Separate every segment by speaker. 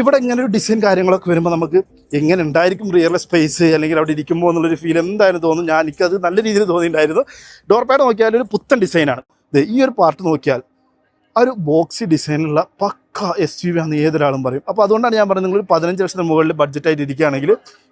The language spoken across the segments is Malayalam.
Speaker 1: ഇവിടെ ഇങ്ങനെ ഒരു ഡിസൈൻ കാര്യങ്ങളൊക്കെ വരുമ്പോൾ നമുക്ക് എങ്ങനെ ഉണ്ടായിരിക്കും റിയൽ സ്പേസ് അല്ലെങ്കിൽ അവിടെ ഇരിക്കുമ്പോൾ എന്നുള്ളൊരു ഫീൽ എന്തായാലും തോന്നും ഞാൻ എനിക്കത് നല്ല രീതിയിൽ തോന്നിയിട്ടുണ്ടായിരുന്നു. ഡോർ പാഡ് നോക്കിയാൽ ഒരു പുത്തൻ ഡിസൈനാണ് ഈ ഒരു പാർട്ട് നോക്കിയാൽ ഒരു ബോക്സി ഡിസൈനുള്ള പക്ക എസ് യു വി ആണെന്ന് ഏതൊരാളും പറയും. അപ്പോൾ അതുകൊണ്ടാണ് ഞാൻ പറയുന്നത് നിങ്ങൾ പതിനഞ്ച് ലക്ഷത്തിന് മുകളിൽ ബഡ്ജറ്റായിട്ട് ഇരിക്കുകയാണെങ്കിൽ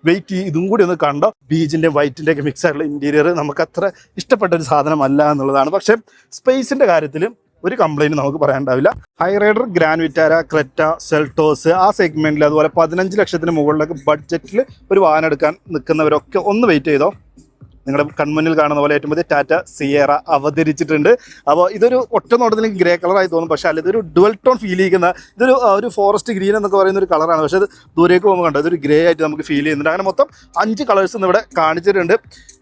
Speaker 1: വെയിറ്റ് ചെയ്ത് ഇതും കൂടി ഒന്ന് കണ്ടോ? ബീജിന്റെ വൈറ്റിന്റെ ഒക്കെ മിക്സ് ആയിട്ടുള്ള ഇന്റീരിയർ നമുക്ക് അത്ര ഇഷ്ടപ്പെട്ട ഒരു സാധനമല്ല എന്നുള്ളതാണ്. പക്ഷേ സ്പേസിന്റെ കാര്യത്തിൽ ഒരു കംപ്ലൈന്റ് നമുക്ക് പറയാനുണ്ടാവില്ല. Hyryder Grand Vitara Creta Seltos ആ സെഗ്മെന്റിൽ അതുപോലെ പതിനഞ്ച് ലക്ഷത്തിന് മുകളിലൊക്കെ ബഡ്ജറ്റിൽ ഒരു വാഹനം എടുക്കാൻ നിൽക്കുന്നവരൊക്കെ ഒന്ന് വെയിറ്റ് ചെയ്തോ? നിങ്ങളുടെ കൺമുന്നിൽ കാണുന്ന പോലെ ഏറ്റവും പുതിയ ടാറ്റ സിയേറ അവതരിച്ചിട്ടുണ്ട്. അപ്പോൾ ഇതൊരു ഒറ്റ നോട്ടത്തിൽ ഗ്രേ കളറായി തോന്നും പക്ഷേ അല്ല ഇതൊരു ഡുവൽ ടോൺ ഫീൽ ചെയ്യുന്ന ഇതൊരു ഒരു ഫോറസ്റ്റ് ഗ്രീൻ എന്നൊക്കെ പറയുന്ന ഒരു കളറാണ് പക്ഷേ അത് ദൂരേക്ക് പോകുമ്പോൾ കണ്ടോ ഇതൊരു ഗ്രേ ആയിട്ട് നമുക്ക് ഫീൽ ചെയ്യുന്നുണ്ട്. അങ്ങനെ മൊത്തം അഞ്ച് കളേഴ്സ് ഇന്ന് ഇവിടെ കാണിച്ചിട്ടുണ്ട്.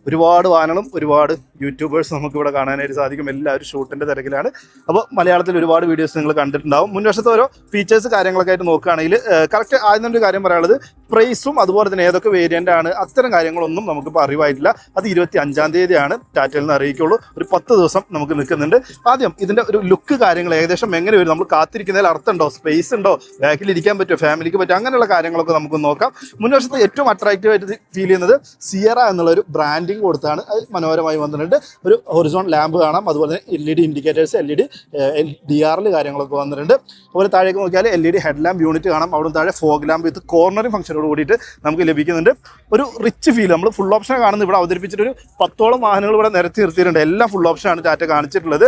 Speaker 1: ഒരുപാട് വാനങ്ങളും ഒരുപാട് യൂട്യൂബേഴ്സ് നമുക്ക് ഇവിടെ കാണാനായിട്ട് സാധിക്കും. എല്ലാവരും ഷൂട്ടിന്റെ തിരക്കിലാണ്. അപ്പോൾ മലയാളത്തിൽ ഒരുപാട് വീഡിയോസ് നിങ്ങൾ കണ്ടിട്ടുണ്ടാവും. മുൻവശത്തെ ഓരോ ഫീച്ചേഴ്സ് കാര്യങ്ങളൊക്കെ ആയിട്ട് നോക്കുകയാണെങ്കിൽ കറക്റ്റ് ആദ്യം ഒരു കാര്യം പറയാനുള്ളത് പ്രൈസും അതുപോലെ തന്നെ ഏതൊക്കെ വേരിയന്റ് ആണ് അത്തരം കാര്യങ്ങളൊന്നും നമുക്കിപ്പോൾ അറിവായിട്ടില്ല. അത് ഇരുപത്തി അഞ്ചാം തീയതിയാണ് ടാറ്റയിൽ നിന്ന് അറിയിക്കുള്ളൂ ഒരു പത്ത് ദിവസം നമുക്ക് നിൽക്കുന്നുണ്ട്. ആദ്യം ഇതിന്റെ ഒരു ലുക്ക് കാര്യങ്ങൾ ഏകദേശം എങ്ങനെ വരും? നമ്മൾ കാത്തിരിക്കുന്നതിൽ അർത്ഥമുണ്ടോ? സ്പേസ് ഉണ്ടോ? ബാക്കിൽ ഇരിക്കാൻ പറ്റുമോ? ഫാമിലിക്ക് പറ്റുമോ? അങ്ങനെയുള്ള കാര്യങ്ങളൊക്കെ നമുക്ക് നോക്കാം. മുൻവശത്ത് ഏറ്റവും അട്രാക്റ്റീവ് ആയിട്ട് ഫീൽ ചെയ്യുന്നത് സിയറ എന്നുള്ള ഒരു ബ്രാൻഡിങ് കൊടുത്താണ്. അത് മനോഹരമായി വന്നിട്ടുണ്ട്. ഒരു ഹൊറിസോൺ ലാമ്പ് കാണാം. അതുപോലെ തന്നെ L E D indicators L E D D ആറിൽ കാര്യങ്ങളൊക്കെ വന്നിട്ടുണ്ട്. അതുപോലെ താഴേക്ക് നോക്കിയാൽ L E D head lamp unit കാണാം. അവിടെ താഴെ ഫോഗ് ലാമ്പ് വിത്ത് കോർണറിംഗ് ഫംഗ്ഷനോട് കൂടിയിട്ട് നമുക്ക് ലഭിക്കുന്നുണ്ട്. ഒരു റിച്ച് ഫീൽ നമ്മൾ ഫുൾ ഓപ്ഷൻ കാണുന്നത്. ഇവിടെ അവതരിപ്പിച്ചിട്ട് ഒരു പത്തോളം വാഹനങ്ങൾ ഇവിടെ നിരത്തി നിർത്തിയിട്ടുണ്ട്. എല്ലാം ഫുൾ ഓപ്ഷനാണ് ടാറ്റ കാണിച്ചിട്ടുള്ളത്.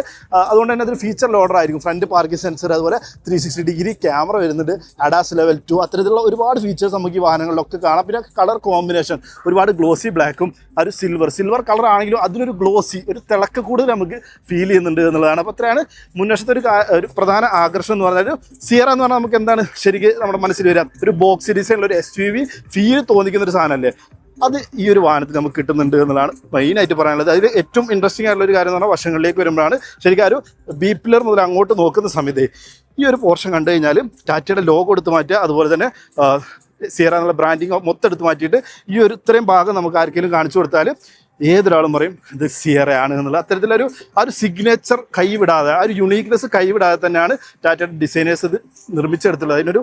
Speaker 1: അതുകൊണ്ട് തന്നെ അതൊരു ഫീച്ചർ ലോഡർ ആയിരിക്കും. ഫ്രണ്ട് പാർക്കിംഗ് സെൻസർ അതുപോലെ ത്രീ സിക്സ്റ്റി ഡിഗ്രി ക്യാമറ വരുന്നുണ്ട്. അഡാസ് ലെവൽ ടു അത്തരത്തിലുള്ള ഒരുപാട് ഫീച്ചേഴ്സ് നമുക്ക് ഈ വാഹനങ്ങളിലൊക്കെ കാണാം. പിന്നെ കളർ കോമ്പിനേഷൻ ഒരുപാട് ഗ്ലോസി ബ്ലാക്കും ഒരു സിൽവർ സിൽവർ കളർ ആണെങ്കിലും അതിനൊരു ഗ്ലോസി ഒരു തിളക്ക കൂടുതൽ നമുക്ക് ഫീൽ ചെയ്യുന്നുണ്ട് എന്നുള്ളതാണ്. അപ്പോൾ അത്രയാണ് മുൻവശത്തെ ഒരു ഒരു പ്രധാന ആകർഷണം എന്ന് പറഞ്ഞാൽ സിയറ എന്ന് പറഞ്ഞാൽ നമുക്ക് എന്താണ് ശരിക്കും നമ്മുടെ മനസ്സിൽ വരാം. ഒരു ബോക്സ് ഡിസൈനിലുള്ള ഒരു എസ് യു വി ഫീൽ തോന്നിക്കുന്ന ഒരു സാധനമല്ലേ? അത് ഈ ഒരു വാഹനത്തിൽ നമുക്ക് കിട്ടുന്നുണ്ട് എന്നുള്ളതാണ് മെയിനായിട്ട് പറയാനുള്ളത്. അതിൽ ഏറ്റവും ഇൻട്രസ്റ്റിംഗ് ആയിട്ടുള്ള ഒരു കാര്യം എന്ന് പറഞ്ഞാൽ വശങ്ങളിലേക്ക് വരുമ്പോഴാണ് ശരിക്കും ഒരു ബി പില്ലർ മുതൽ അങ്ങോട്ട് നോക്കുന്ന സമയത്ത് ഈ ഒരു പോർഷൻ കണ്ടു കഴിഞ്ഞാൽ ടാറ്റയുടെ ലോഗോ എടുത്ത് മാറ്റുക അതുപോലെ തന്നെ സിയറ എന്നുള്ള ബ്രാൻഡിങ് മൊത്തം എടുത്ത് മാറ്റിയിട്ട് ഈ ഒരു ഇത്രയും ഭാഗം നമുക്ക് ആർക്കെങ്കിലും കാണിച്ചു കൊടുത്താൽ ഏതൊരാളും പറയും ഇത് സിയറയാണ് എന്നുള്ള അത്തരത്തിലൊരു ആ ഒരു സിഗ്നേച്ചർ കൈവിടാതെ ആ ഒരു യുണീക്നെസ് കൈവിടാതെ തന്നെയാണ് ടാറ്റയുടെ ഡിസൈനേഴ്സ് ഇത് നിർമ്മിച്ചെടുത്തുള്ളത്. അതിനൊരു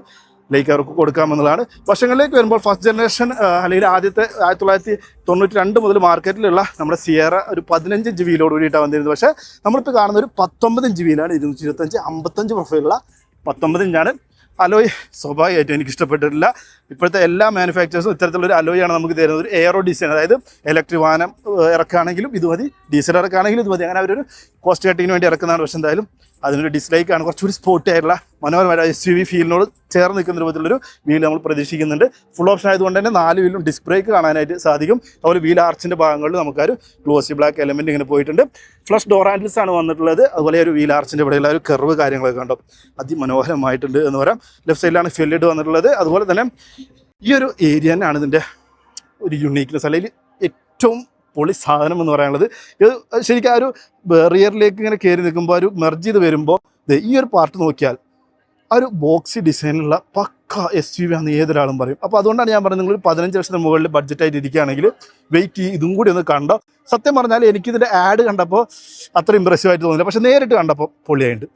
Speaker 1: ലൈക്ക് അവർക്ക് കൊടുക്കാമെന്നുള്ളതാണ്. വർഷങ്ങളിലേക്ക് വരുമ്പോൾ ഫസ്റ്റ് ജനറേഷൻ അല്ലെങ്കിൽ ആദ്യത്തെ ആയിരത്തി തൊള്ളായിരത്തി തൊണ്ണൂറ്റി രണ്ട് മുതൽ മാർക്കറ്റിലുള്ള നമ്മുടെ സിയറ ഒരു പതിനഞ്ച് ഇഞ്ച് വീലോട് കൂടിയിട്ടാണ് വന്നിരുന്നത്. പക്ഷേ നമ്മളിപ്പോൾ കാണുന്ന ഒരു പത്തൊമ്പത് ഇഞ്ച് വീലാണ് ഇരുന്നൂറ്റി ഇരുപത്തഞ്ച് അമ്പത്തഞ്ച് പ്രൊഫൈലുള്ള പത്തൊമ്പത് ഇഞ്ചാണ് അലോയ് സ്വാഭാവികമായിട്ടും എനിക്ക് ഇഷ്ടപ്പെട്ടിട്ടില്ല ഇപ്പോഴത്തെ എല്ലാ മാനുഫാക്ചേഴ്സും ഇത്തരത്തിലൊരു അലോയാണ് നമുക്ക് തരുന്നത്. ഒരു എയറോ ഡിസൈൻ അതായത് ഇലക്ട്രിക് വാഹനം ഇറക്കുകയാണെങ്കിലും ഇത് മതി ഡീസൽ ഇറക്കുകയാണെങ്കിലും ഇത് മതി അങ്ങനെ അവരൊരു കോസ്റ്റ് കട്ടിങ്ങിന് വേണ്ടി ഇറക്കുന്നതാണ്. പക്ഷേ എന്തായാലും അതിനൊരു ഡിസ്ലൈക്ക് ആണ്. കുറച്ചുകൂടി സ്പോർട്ടി ആയിട്ടുള്ള മനോഹരമായ എസ് യു വി ഫീലിനോട് ചേർന്ന് നിൽക്കുന്ന രൂപത്തിലൊരു വീൽ നമ്മൾ പ്രതീക്ഷിക്കുന്നുണ്ട്. ഫുൾ ഓപ്ഷൻ ആയതുകൊണ്ട് തന്നെ നാല് വീലും ഡിസ്ക് ബ്രേക്ക് കാണാനായിട്ട് സാധിക്കും. അതുപോലെ വീൽ ആർച്ചിന്റെ ഭാഗങ്ങളിൽ നമുക്കൊരു ഗ്ലോസി ബ്ലാക്ക് എലമെന്റ് ഇങ്ങനെ പോയിട്ടുണ്ട്. ഫ്ലഷ് ഡോർ ഹാൻഡിൽസ് ആണ് വന്നിട്ടുള്ളത്. അതുപോലെ ഒരു വീൽ ആർച്ചിന്റെ ഇവിടെയുള്ള ഒരു കർവ് കാര്യങ്ങളൊക്കെ കണ്ടോ? അതിമനോഹരമായിട്ടുണ്ട് എന്ന് പറയാം. ലെഫ്റ്റ് സൈഡിലാണ് ഫെല്ലിഡ് വന്നിട്ടുള്ളത്. അതുപോലെ തന്നെ ഈ ഒരു ഏരിയ തന്നെയാണ് ഇതിന്റെ ഒരു യുണീക്നെസ് അല്ലെങ്കിൽ ഏറ്റവും പൊളി സാധനം എന്ന് പറയാനുള്ളത്. ഇത് ശരിക്കും ആ ഒരു ബെറിയറിലേക്ക് ഇങ്ങനെ കയറി നിൽക്കുമ്പോൾ ഒരു മെർജ് ചെയ്ത് വരുമ്പോൾ ഈ ഒരു പാർട്ട് നോക്കിയാൽ ആ ഒരു ബോക്സി ഡിസൈനുള്ള പക്ക എസ് യു വി ആണെന്ന് ഏതൊരാളും പറയും. അപ്പോൾ അതുകൊണ്ടാണ് ഞാൻ പറഞ്ഞത് നിങ്ങൾ പതിനഞ്ച് ലക്ഷത്തിന് മുകളിൽ ബഡ്ജറ്റായിട്ട് ഇരിക്കുകയാണെങ്കിൽ വെയിറ്റ് ചെയ്ത് ഇതും കൂടി ഒന്ന് കണ്ടോ? സത്യം പറഞ്ഞാൽ എനിക്കിതിന്റെ ആഡ് കണ്ടപ്പോൾ അത്ര ഇമ്പ്രസീവ് ആയിട്ട് തോന്നില്ല. പക്ഷേ നേരിട്ട് കണ്ടപ്പോൾ പൊളിയായിട്ട്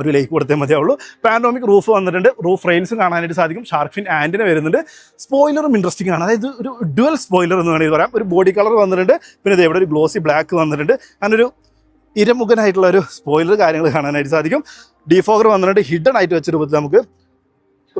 Speaker 1: ഒരു ലൈക്ക് കൊടുത്തേ മതിയാവുള്ളൂ. പാനോമിക് റൂഫ് വന്നിട്ടുണ്ട്. റൂഫ് റെയിൽസും കാണാനായിട്ട് സാധിക്കും. ഷാർഫിൻ ആൻഡിന് വരുന്നുണ്ട്. സ്പോയിലറും ഇൻട്രസ്റ്റിംഗ് ആണ്. അതായത് ഒരു ഡുവൽ സ്പോയിലർ എന്ന് വേണമെങ്കിൽ പറയാം. ഒരു ബോഡി കളർ വന്നിട്ടുണ്ട്. പിന്നെ ഇവിടെ ഒരു ഗ്ലോസി ബ്ലാക്ക് വന്നിട്ടുണ്ട്. അങ്ങനെ ഒരു ഇരമുഖനായിട്ടുള്ള ഒരു സ്പോയിലർ കാര്യങ്ങൾ കാണാനായിട്ട് സാധിക്കും. ഡിഫോഗർ വന്നിട്ടുണ്ട്. ഹിഡൻ ആയിട്ട് വെച്ച രൂപത്തിൽ നമുക്ക്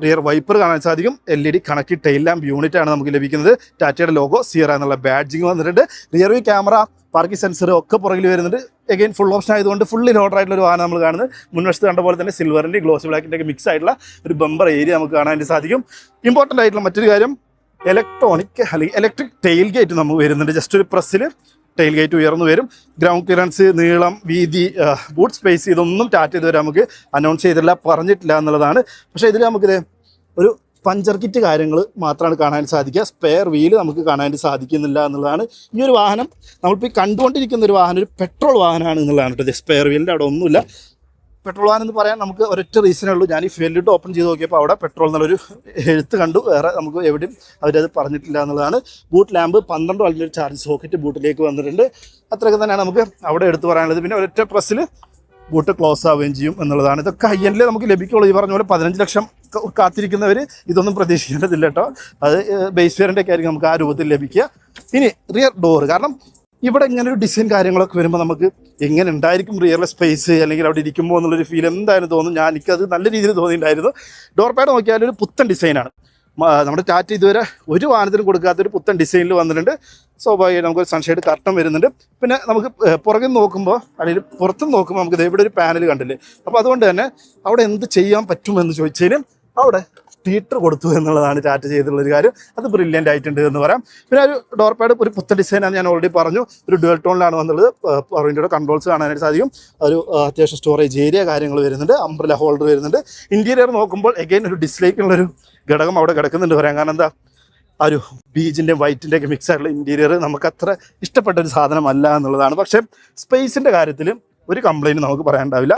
Speaker 1: റിയർ വൈപ്പർ കാണാൻ സാധിക്കും. L E D connected tail lamp unit ആണ് നമുക്ക് ലഭിക്കുന്നത്. ടാറ്റയുടെ ലോഗോ സിയറ എന്നുള്ള ബാഡ്ജിങ് വന്നിട്ടുണ്ട്. Rear view camera parking sensor ഒക്കെ പുറകിൽ വരുന്നുണ്ട്. എഗെയിൻ ഫുൾ ഓപ്ഷൻ ആയതുകൊണ്ട് ഫുള്ളി ലോഡർ ആയിട്ടുള്ള ഒരു വാഹനം നമ്മൾ കാണുന്നത്. മുൻവശത്ത് കണ്ട പോലെ തന്നെ സിൽവറിന്റെ ഗ്ലോസ് ബ്ലാക്കിന്റെ ഒക്കെ മിക്സ് ആയിട്ടുള്ള ഒരു ബമ്പർ ഏരിയ നമുക്ക് കാണാനായിട്ട് സാധിക്കും. ഇമ്പോർട്ടന്റ് ആയിട്ടുള്ള മറ്റൊരു കാര്യം ഇലക്ട്രോണിക് അല്ലെങ്കിൽ ഇലക്ട്രിക് ടെയിൽ ഗേറ്റ് നമുക്ക് വരുന്നുണ്ട്. ജസ്റ്റ് ഒരു പ്രസ്സിൽ ടെയിൽ ഗേറ്റ് ഉയർന്നു വരും. ഗ്രൗണ്ട് ക്ലിയറൻസ് നീളം വീതി ബൂട്ട് സ്പേസ് ഇതൊന്നും ടാറ്റ് ഇതുവരെ നമുക്ക് അനൗൺസ് ചെയ്തിട്ടില്ല പറഞ്ഞിട്ടില്ല എന്നുള്ളതാണ്. പക്ഷേ ഇതിൽ നമുക്കിത് ഒരു പഞ്ചർ കിറ്റ് കാര്യങ്ങൾ മാത്രമാണ് കാണാൻ സാധിക്കുക. സ്പെയർ വീൽ നമുക്ക് കാണാൻ സാധിക്കുന്നില്ല എന്നുള്ളതാണ് ഈ ഒരു വാഹനം. നമ്മളിപ്പോൾ കണ്ടുകൊണ്ടിരിക്കുന്ന ഒരു വാഹനം ഒരു പെട്രോൾ വാഹനമാണ് എന്നുള്ളതാണ് കേട്ടോ സ്പെയർ വീലിന്റെ അവിടെ ഒന്നുമില്ല. പെട്രോൾ വാഹനം എന്ന് പറയാൻ നമുക്ക് ഒരൊറ്റ റീസണേ ഉള്ളൂ. ഞാൻ ഈ ഫീൽഡിട്ട് ഓപ്പൺ ചെയ്ത് നോക്കിയപ്പോൾ അവിടെ പെട്രോൾ എന്നുള്ളൊരു എഴുത്ത് കണ്ടു. വേറെ നമുക്ക് എവിടെയും അവരത് പറഞ്ഞിട്ടില്ല എന്നുള്ളതാണ്. ബൂട്ട് ലാമ്പ് പന്ത്രണ്ട് വളരെ ചാർജ് സോക്കറ്റ് ബൂട്ടിലേക്ക് വന്നിട്ടുണ്ട്. അത്രയൊക്കെ തന്നെയാണ് നമുക്ക് അവിടെ എടുത്ത് പറയാനുള്ളത്. പിന്നെ ഒരൊറ്റ പ്രസ്സിൽ ബൂട്ട് ക്ലോസ് ആവുകയും ചെയ്യും എന്നുള്ളതാണ്. ഇതൊക്കെ ഹൈ എൻഡിൽ നമുക്ക് ലഭിക്കുള്ളൂ. ഈ പറഞ്ഞ പോലെ പതിനഞ്ച് ലക്ഷം കാത്തിരിക്കുന്നവർ ഇതൊന്നും പ്രതീക്ഷിക്കേണ്ടതില്ല കേട്ടോ. അത് ബേസ് വേരിന്റെ ഒക്കെ ആയിരിക്കും നമുക്ക് ആ രൂപത്തിൽ ലഭിക്കുക. ഇനി റിയർ ഡോറ് കാരണം ഇവിടെ ഇങ്ങനെ ഒരു ഡിസൈൻ കാര്യങ്ങളൊക്കെ വരുമ്പോൾ നമുക്ക് എങ്ങനെ ഉണ്ടായിരിക്കും റിയർ സ്പേസ് അല്ലെങ്കിൽ അവിടെ ഇരിക്കുമ്പോൾ എന്നുള്ളൊരു ഫീൽ എന്തായാലും തോന്നും. ഞാൻ എനിക്കത് നല്ല രീതിയിൽ തോന്നിയിട്ടുണ്ടായിരുന്നു. ഡോർ പാഡ് നോക്കിയാൽ ഒരു പുത്തൻ ഡിസൈനാണ് നമ്മുടെ ടാറ്റ ഇതുവരെ ഒരു വാഹനത്തിനും കൊടുക്കാത്തൊരു പുത്തൻ ഡിസൈനിൽ വന്നിട്ടുണ്ട്. സ്വാഭാവികമായിട്ട് നമുക്ക് സൺഷെയ്ഡ് കർട്ടൻ വരുന്നുണ്ട്. പിന്നെ നമുക്ക് പുറകിൽ നോക്കുമ്പോൾ അല്ലെങ്കിൽ പുറത്തും നോക്കുമ്പോൾ നമുക്ക് ഇവിടെ ഒരു പാനൽ കണ്ടില്ലേ? അപ്പോൾ അതുകൊണ്ട് തന്നെ അവിടെ എന്ത് ചെയ്യാൻ പറ്റുമെന്ന് ചോദിച്ചതിന് അവിടെ തീറ്റർ കൊടുത്തു എന്നുള്ളതാണ് ടാറ്റ ചെയ്തിട്ടുള്ള ഒരു കാര്യം. അത് ബ്രില്യന്റ് ആയിട്ടുണ്ട് എന്ന് പറയാം. പിന്നെ ഒരു ഡോർ പാഡ് ഒരു പുത്തൻ ഡിസൈനാണ് ഞാൻ ഓൾറെഡി പറഞ്ഞു. ഒരു ഡുവൽ ടോണിലാണ് വന്നുള്ളത് പവറിന്റെ കൺട്രോൾസ് കാണാനായിട്ട് സാധിക്കും. ഒരു അത്യാവശ്യം സ്റ്റോറേജ് ഏരിയ കാര്യങ്ങൾ വരുന്നുണ്ട്. അംബ്രല ഹോൾഡർ വരുന്നുണ്ട്. ഇന്റീരിയർ നോക്കുമ്പോൾ എഗൈൻ ഒരു ഡിസ്ലൈക്കുള്ളൊരു ഘടകം അവിടെ കിടക്കുന്നുണ്ട് പറയാം. കാരണം എന്താ? ആ ഒരു ബീജിന്റെ വൈറ്റിന്റെ ഒക്കെ മിക്സ് ആയിട്ടുള്ള ഇന്റീരിയർ നമുക്ക് അത്ര ഇഷ്ടപ്പെട്ട ഒരു സാധനമല്ല എന്നുള്ളതാണ്. പക്ഷേ സ്പേസിന്റെ കാര്യത്തിൽ ഒരു കംപ്ലൈന്റ് നമുക്ക് പറയാനുണ്ടാവില്ല.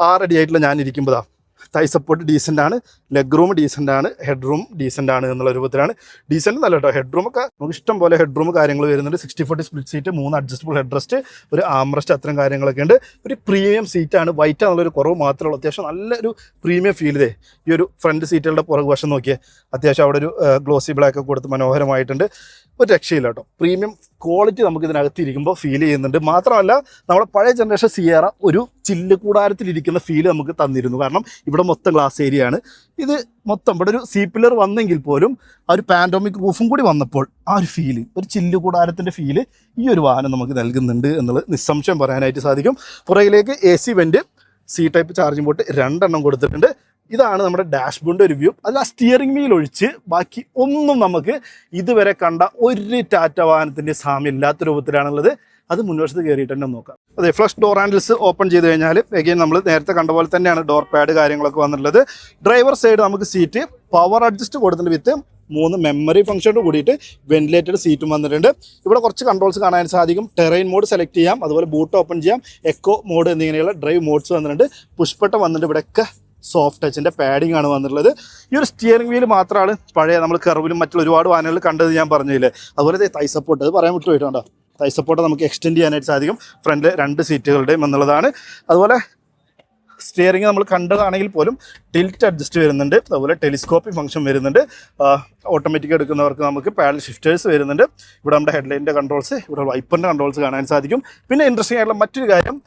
Speaker 1: ആറടി ആയിട്ടുള്ള ഞാൻ ഇരിക്കുമ്പോഴാണ് തൈ സപ്പോർട്ട് ഡീസന്റ് ആണ്. ലെഗ് റൂം ഡീസന്റ് ആണ് ഹെഡ് റൂം ഡീസന്റ് ആണ് എന്നുള്ള രൂപത്തിലാണ്. ഡീസന്റ് നല്ല കേട്ടോ ഹെഡ് റൂം ഒക്കെ നമുക്ക് ഇഷ്ടം പോലെ ഹെഡ് റൂം കാര്യങ്ങൾ വരുന്നുണ്ട്. സിക്സ്റ്റി ഫോർട്ടി സ്പ്ലിറ്റ് സീറ്റ് മൂന്ന് അഡ്ജസ്റ്റബിൾ ഹെഡ് റെസ്റ്റ് ഒരു ആംറസ്റ്റ് അത്തരം കാര്യങ്ങളൊക്കെ ഉണ്ട്. ഒരു പ്രീമിയം സീറ്റാണ് വൈറ്റ് എന്നുള്ളൊരു കുറവ് മാത്രമേ അത്യാവശ്യം നല്ലൊരു പ്രീമിയം ഫീൽ ചെയ്തേ ഈ ഒരു ഫ്രണ്ട് സീറ്റുകളുടെ പുറകു വശം നോക്കിയേ. അത്യാവശ്യം അവിടെ ഒരു ഗ്ലോസി ബ്ലാക്ക് ഒക്കെ കൊടുത്ത് മനോഹരമായിട്ടുണ്ട്. ഒരു രക്ഷയില്ല കേട്ടോ പ്രീമിയം ക്വാളിറ്റി നമുക്ക് ഇതിനകത്ത് ഇരിക്കുമ്പോൾ ഫീൽ ചെയ്യുന്നുണ്ട്. മാത്രമല്ല നമ്മുടെ പഴയ ജനറേഷൻ സിയേറ ഒരു ചില്ല് കൂടാരത്തിലിരിക്കുന്ന ഫീൽ നമുക്ക് തന്നിരുന്നു. കാരണം ഇവിടെ മൊത്തം ഗ്ലാസ് ഏരിയ ആണ്. ഇത് മൊത്തം ഇവിടെ ഒരു സീ പില്ലർ വന്നെങ്കിൽ പോലും ആ ഒരു പാൻഡോമിക് റൂഫും കൂടി വന്നപ്പോൾ ആ ഒരു ഫീൽ ഒരു ചില്ലു കൂടാരത്തിന്റെ ഫീൽ ഈ ഒരു വാഹനം നമുക്ക് നൽകുന്നുണ്ട് എന്നുള്ളത് നിസ്സംശയം പറയാനായിട്ട് സാധിക്കും. പുറകിലേക്ക് A C vent C type charging port രണ്ടെണ്ണം കൊടുത്തിട്ടുണ്ട്. ഇതാണ് നമ്മുടെ ഡാഷ്ബോർഡിന്റെ ഒരു വ്യൂ അതിൽ ആ സ്റ്റിയറിംഗ് വീൽ ഒഴിച്ച് ബാക്കി ഒന്നും നമുക്ക് ഇതുവരെ കണ്ട ഒരു ടാറ്റ വാഹനത്തിന്റെ സാമ്യം ഇല്ലാത്ത രൂപത്തിലാണുള്ളത്. അത് മുൻവശത്ത് കയറിയിട്ട് തന്നെ നോക്കാം. അതെ ഫ്ലഷ് ഡോർ ഹാൻഡിൽസ് ഓപ്പൺ ചെയ്ത് കഴിഞ്ഞാൽ എഗെയിൻ നമ്മൾ നേരത്തെ കണ്ട പോലെ തന്നെയാണ് ഡോർ പാഡ് കാര്യങ്ങളൊക്കെ വന്നിട്ടുള്ളത്. ഡ്രൈവർ സൈഡ് നമുക്ക് സീറ്റ് പവർ അഡ്ജസ്റ്റ് കൊടുത്തിട്ടുണ്ട് വിത്ത് മൂന്ന് മെമ്മറി ഫംഗ്ഷനോട് കൂടിയിട്ട് വെന്റിലേറ്റഡ് സീറ്റും വന്നിട്ടുണ്ട്. ഇവിടെ കുറച്ച് കൺട്രോൾസ് കാണാൻ സാധിക്കും. ടെറൈൻ മോഡ് സെലക്ട് ചെയ്യാം അതുപോലെ ബൂട്ട് ഓപ്പൺ ചെയ്യാം എക്കോ മോഡ് എന്നിങ്ങനെയുള്ള ഡ്രൈവ് മോഡ്സ് വന്നിട്ടുണ്ട്. പുഷ്പട്ടം വന്നിട്ടുണ്ട് ഇവിടെയൊക്കെ സോഫ്റ്റ് ടച്ചിന്റെ പാഡിംഗ് ആണ് വന്നിട്ടുള്ളത്. ഈ ഒരു സ്റ്റിയറിംഗ് വീൽ മാത്രമാണ് പഴയ നമ്മൾ കർവിലും മറ്റുള്ള ഒരുപാട് വാഹനങ്ങളിൽ കണ്ടത് ഞാൻ പറഞ്ഞില്ലേ? അതുപോലെ തൈ സപ്പോർട്ട് അത് പറയാൻ വിട്ടു പോയിട്ടുണ്ടോ തൈ സപ്പോർട്ട് നമുക്ക് എക്സ്റ്റെൻഡ് ചെയ്യാനായിട്ട് സാധിക്കും. ഫ്രണ്ടിൽ രണ്ട് സീറ്റുകളുടെയും എന്നുള്ളതാണ്. അതുപോലെ സ്റ്റിയറിംഗ് നമ്മൾ കണ്ടതാണെങ്കിൽ പോലും ടിൽറ്റ് അഡ്ജസ്റ്റ് വരുന്നുണ്ട്. അതുപോലെ ടെലിസ്കോപ്പി ഫംഗ്ഷൻ വരുന്നുണ്ട്. ഓട്ടോമാറ്റിക് എടുക്കുന്നവർക്ക് നമുക്ക് പാഡൽ ഷിഫ്റ്റേഴ്സ് വരുന്നുണ്ട്. ഇവിടെ നമ്മുടെ ഹെഡ്ലൈറ്റിന്റെ കൺട്രോൾസ് ഇവിടെ വൈപ്പറിന്റെ കൺട്രോൾസ് കാണാൻ സാധിക്കും. പിന്നെ ഇൻട്രസ്റ്റിംഗ് ആയിട്ടുള്ള മറ്റൊരു കാര്യം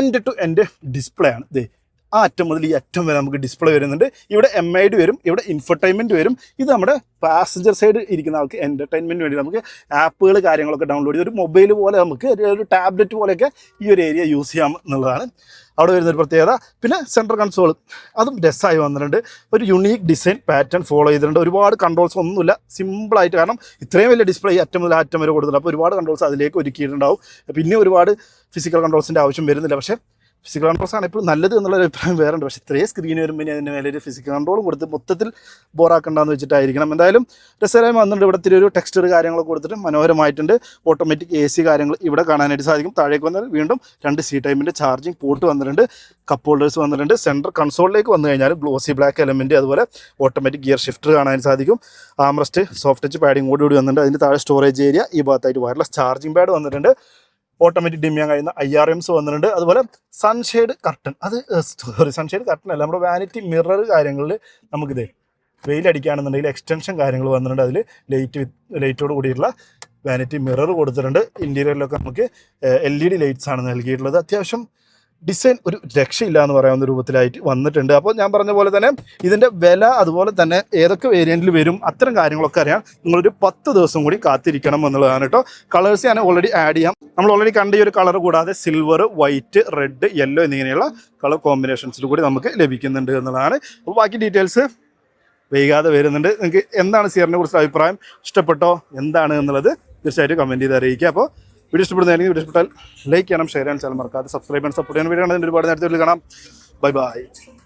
Speaker 1: എൻഡ് ടു എൻഡ് ഡിസ്പ്ലേ ആണ്. ദേ ആ അറ്റം മുതൽ ഈ അറ്റം വരെ നമുക്ക് ഡിസ്പ്ലേ വരുന്നുണ്ട്. ഇവിടെ എം ഐ ഡി വരും ഇവിടെ ഇൻഫർടൈൻമെന്റ് വരും. ഇത് നമ്മുടെ പാസഞ്ചർ സൈഡ് ഇരിക്കുന്ന ആൾക്ക് എന്റർടൈൻമെന്റ് വേണ്ടി നമുക്ക് ആപ്പുകൾ കാര്യങ്ങളൊക്കെ ഡൗൺലോഡ് ചെയ്ത് ഒരു മൊബൈൽ പോലെ നമുക്ക് ഒരു- ടാബ്ലറ്റ് പോലെയൊക്കെ ഈ ഒരു ഏരിയ യൂസ് ചെയ്യാം എന്നുള്ളതാണ്. അവിടെ വരുന്ന ഒരു പ്രത്യേകത. പിന്നെ സെൻട്രൽ കൺസോൾ അതും ഡെസ്സായി വന്നിട്ടുണ്ട്. ഒരു യുണീക്ക് ഡിസൈൻ പാറ്റേൺ ഫോളോ ചെയ്തിട്ടുണ്ട്. ഒരുപാട് കൺട്രോൾസ് ഒന്നുമില്ല. സിമ്പിളായിട്ട് കാരണം ഇത്രയും വലിയ ഡിസ്പ്ലേ അറ്റം മുതൽ അറ്റം വരെ കൊടുത്തിട്ടുണ്ട്. അപ്പോൾ ഒരുപാട് കൺട്രോൾസ് അതിലേക്ക് ഒരുക്കിയിട്ടുണ്ടാവും. പിന്നെ ഒരുപാട് ഫിസിക്കൽ കൺട്രോൾസിന്റെ ആവശ്യം വരുന്നില്ല. പക്ഷേ ഫിസിക്കൽ കൺട്രോൾസ് ആണ്. എപ്പോഴും നല്ലത് എന്നുള്ള അഭിപ്രായം വേറെ ഉണ്ട് പക്ഷേ ഇത്രയും സ്ക്രീൻ വരുമ്പോൾ ഇനി അതിന്റെ മേലെ ഒരു ഫിസിക്കൽ കൺട്രോളും കൊടുത്ത് മൊത്തത്തിൽ ബോറാക്കണ്ടെന്ന് വെച്ചിട്ടായിരിക്കണം. എന്തായാലും രസകരമായി വന്നിട്ടുണ്ട്. ഇവിടെ ഇത്തിരി ഒരു ടെക്സ്ചർ കാര്യങ്ങളൊക്കെ കൊടുത്തിട്ട് മനോഹരമായിട്ടുണ്ട്. ഓട്ടോമാറ്റിക് എ സി കാര്യങ്ങൾ ഇവിടെ കാണാനായിട്ട് സാധിക്കും. താഴേക്ക് വന്നാൽ വീണ്ടും രണ്ട് സി ടൈമിന്റെ ചാർജിങ് പോർട്ട് വന്നിട്ടുണ്ട്. കപ്പ് ഹോൾഡേഴ്സ് വന്നിട്ടുണ്ട്. സെൻട്രൽ കൺസോളിലേക്ക് വന്നു കഴിഞ്ഞാൽ ഗ്ലോസി ബ്ലാക്ക് എലമെന്റ് അതുപോലെ ഓട്ടോമാറ്റിക് ഗിയർ ഷിഫ്റ്റർ കാണാൻ സാധിക്കും. ആംറസ്റ്റ് സോഫ്റ്റ് ടച്ച് പാഡിങ് കൂടി വന്നിട്ടുണ്ട്. അതിന്റെ താഴെ സ്റ്റോറേജ് ഏരിയ ഈ ഭാഗത്തായിട്ട് വയർലെസ് ചാർജിങ് പാഡ് വന്നിട്ടുണ്ട്. ഓട്ടോമാറ്റിക് ഡിം ചെയ്യാൻ കഴിയുന്ന ഐ ആർ എംസ് വന്നിട്ടുണ്ട്. അതുപോലെ സൺഷെയ്ഡ് കർട്ടൺ അത് സോറി സൺഷെയ്ഡ് കർട്ടൺ അല്ല. നമ്മുടെ വാനിറ്റി മിറർ കാര്യങ്ങളിൽ നമുക്കിത് വെയിലടിക്കുകയാണെന്നുണ്ടെങ്കിൽ എക്സ്റ്റൻഷൻ കാര്യങ്ങൾ വന്നിട്ടുണ്ട്. അതിൽ ലൈറ്റ് ലൈറ്റോട് കൂടിയിട്ടുള്ള വാനിറ്റി മിറർ കൊടുത്തിട്ടുണ്ട്. ഇന്റീരിയറിലൊക്കെ നമുക്ക് എൽ ഇ ഡി ലൈറ്റ്സ് ആണ് നൽകിയിട്ടുള്ളത്. അത്യാവശ്യം ഡിസൈൻ ഒരു രക്ഷയില്ല എന്ന് പറയാവുന്ന രൂപത്തിലായിട്ട് വന്നിട്ടുണ്ട്. അപ്പോൾ ഞാൻ പറഞ്ഞ പോലെ തന്നെ ഇതിന്റെ വില അതുപോലെ തന്നെ ഏതൊക്കെ വേരിയന്റിൽ വരും അത്തരം കാര്യങ്ങളൊക്കെ അറിയാം നിങ്ങളൊരു പത്ത് ദിവസം കൂടി കാത്തിരിക്കണം എന്നുള്ളതാണ് കേട്ടോ. കളേഴ്സ് ഞാൻ ഓൾറെഡി ആഡ് ചെയ്യാം. നമ്മൾ ഓൾറെഡി കണ്ട ഈ ഒരു കളർ കൂടാതെ സിൽവർ വൈറ്റ് റെഡ് യെല്ലോ എന്നിങ്ങനെയുള്ള കളർ കോമ്പിനേഷൻസിൽ കൂടി നമുക്ക് ലഭിക്കുന്നുണ്ട് എന്നുള്ളതാണ്. അപ്പോൾ ബാക്കി ഡീറ്റെയിൽസ് വൈകാതെ വരുന്നുണ്ട്. നിങ്ങൾക്ക് എന്താണ് സിയറിനെ കുറിച്ചുള്ള അഭിപ്രായം? ഇഷ്ടപ്പെട്ടോ? എന്താണ് എന്നുള്ളത് തീർച്ചയായിട്ടും കമന്റ് ചെയ്ത് അറിയിക്കുക. അപ്പോൾ വീഡിയോ ഇഷ്ടപ്പെടുന്നതായിരിക്കും വീഡിയോ ഇഷ്ടപ്പെട്ടാൽ ലൈക്ക് ചെയ്യണം ഷെയർ ചെയ്യാൻ ചാനൽ മറക്കാതെ സബ്സ്ക്രൈബ് ചെയ്യാൻ സപ്പോർട്ട് ചെയ്യാൻ വീഡിയോ കാണാൻ ഒരുപാട് നേരത്തെ കാണാം. Bye bye